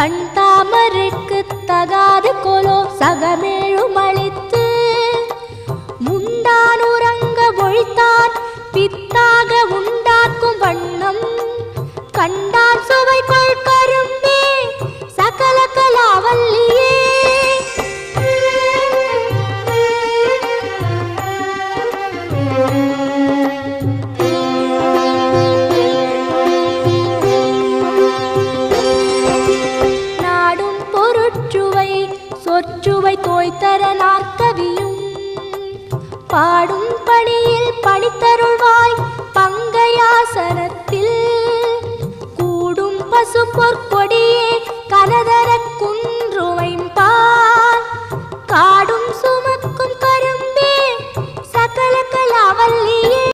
கண் தாமரைக்கு தகாது கொலோ சகமேழும் அழித்து முண்டான் உறங்க ஒழித்தான் பித்தாக உண்டாக்கும் வண்ணம். கண்டான் சுவைக்குள் கரும்பே சகல கலாவல்லியே. thank you தொற்றுவை தோய்த்தர நாற்கவியும். பாடும் பணியில் பணித்தருள்வாய் பங்கையாசனத்தில். கூடும் பசுப்பொற் கொடியே கனதர குன்றுவைம்பார். காடும் சுமக்கும் கரும்பே சகல கலாவல்லியே